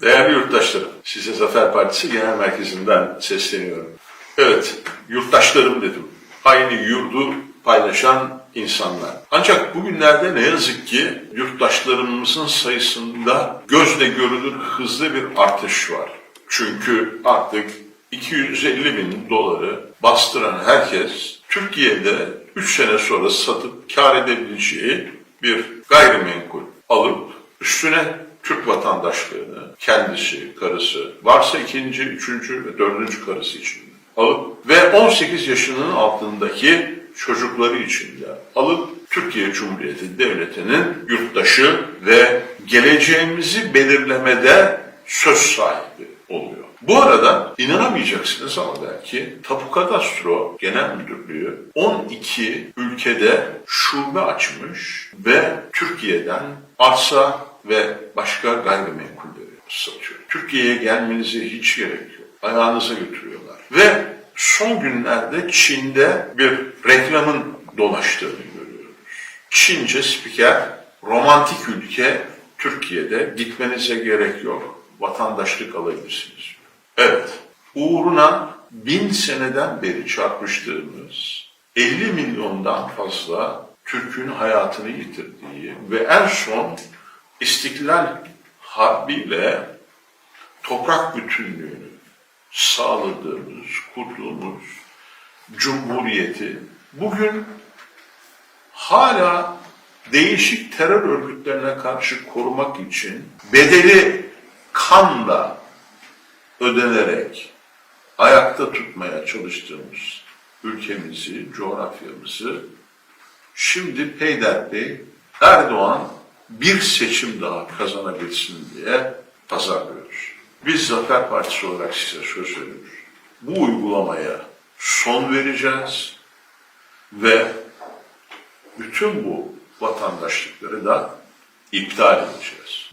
Değerli yurttaşlarım, size Zafer Partisi Genel Merkezi'nden sesleniyorum. Evet, yurttaşlarım dedim. Aynı yurdu paylaşan insanlar. Ancak bugünlerde ne yazık ki yurttaşlarımızın sayısında gözle görülür hızlı bir artış var. Çünkü artık 250 bin doları bastıran herkes Türkiye'de 3 sene sonra satıp kar edebileceği bir gayrimenkul alıp üstüne Türk vatandaşlığını kendisi, karısı, varsa ikinci, üçüncü ve dördüncü karısı için alıp ve 18 yaşının altındaki çocukları için de alıp Türkiye Cumhuriyeti Devleti'nin yurttaşı ve geleceğimizi belirlemede söz sahibi oluyor. Bu arada inanamayacaksınız ama belki Tapu Kadastro Genel Müdürlüğü 12 ülkede şube açmış ve Türkiye'den arsa ve başka gayrimenkulleri satıyor. Türkiye'ye gelmenize hiç gerek yok. Ayağınıza götürüyorlar. Ve son günlerde Çin'de bir reklamın dolaştığını görüyoruz. Çince spiker, romantik ülke Türkiye'de gitmenize gerek yok. Vatandaşlık alabilirsiniz. Evet, uğruna bin seneden beri çarpıştığımız 50 milyondan fazla Türk'ün hayatını yitirdiği ve en son İstiklal Harbi'yle toprak bütünlüğünü sağladığımız, kurduğumuz cumhuriyeti bugün hala değişik terör örgütlerine karşı korumak için bedeli kanla ödenerek ayakta tutmaya çalıştığımız ülkemizi, coğrafyamızı şimdi peyderpey Erdoğan bir seçim daha kazanabilsin diye pazarlıyoruz. Biz Zafer Partisi olarak size söz veriyoruz. Bu uygulamaya son vereceğiz ve bütün bu vatandaşlıkları da iptal edeceğiz.